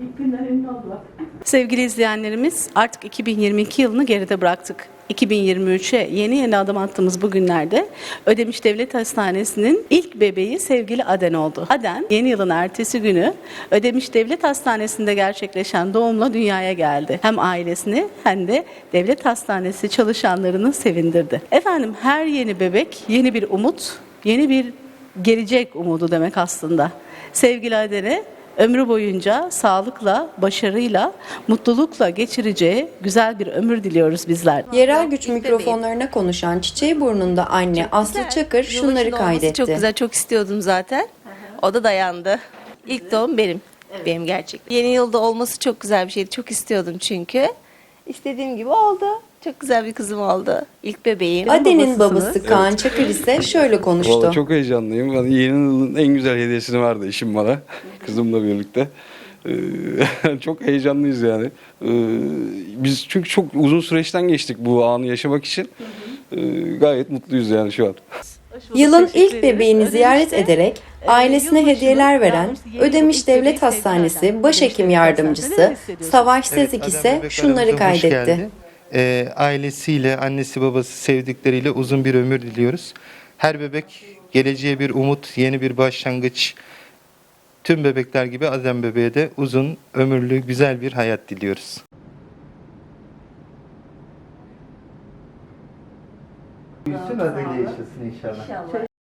İlk günden ünlü oldular. Sevgili izleyenlerimiz artık 2022 yılını geride bıraktık. 2023'e yeni yeni adım attığımız bu günlerde Ödemiş Devlet Hastanesi'nin ilk bebeği sevgili Aden oldu. Aden yeni yılın ertesi günü Ödemiş Devlet Hastanesi'nde gerçekleşen doğumla dünyaya geldi. Hem ailesini hem de devlet hastanesi çalışanlarını sevindirdi. Efendim her yeni bebek yeni bir umut, yeni bir gelecek umudu demek aslında. Sevgili Aden'e ömrü boyunca sağlıkla, başarıyla, mutlulukla geçireceği güzel bir ömür diliyoruz bizler. Yerel güç mikrofonlarına konuşan çiçeği burnunda anne Aslı Çakır şunları kaydetti. Çok güzel, çok istiyordum zaten. O da dayandı. İlk doğum benim. Benim gerçekten. Yeni yılda olması çok güzel bir şeydi. Çok istiyordum çünkü. İstediğim gibi oldu. Çok güzel bir kızım oldu. İlk bebeğim. Aden'in babası Kaan Çakır ise şöyle konuştu. Vallahi çok heyecanlıyım. Yani yeni yılın en güzel hediyesini verdi eşim bana. Kızımla birlikte. Ee, çok heyecanlıyız yani. Ee, biz çünkü çok uzun süreçten geçtik bu anı yaşamak için. Ee, gayet mutluyuz yani şu an. Yılın ilk bebeğini ziyaret ederek e, ailesine hediyeler veren Ödemiş Devlet Hastanesi. Başhekim Yardımcısı? Savaş Sezik ise şunları kaydetti. Ee, ailesiyle, annesi babası sevdikleriyle uzun bir ömür diliyoruz. Her bebek geleceğe bir umut, yeni bir başlangıç. Tüm bebekler gibi Adem bebeğe de uzun ömürlü güzel bir hayat diliyoruz. Büyüsün adıyla yaşasın inşallah.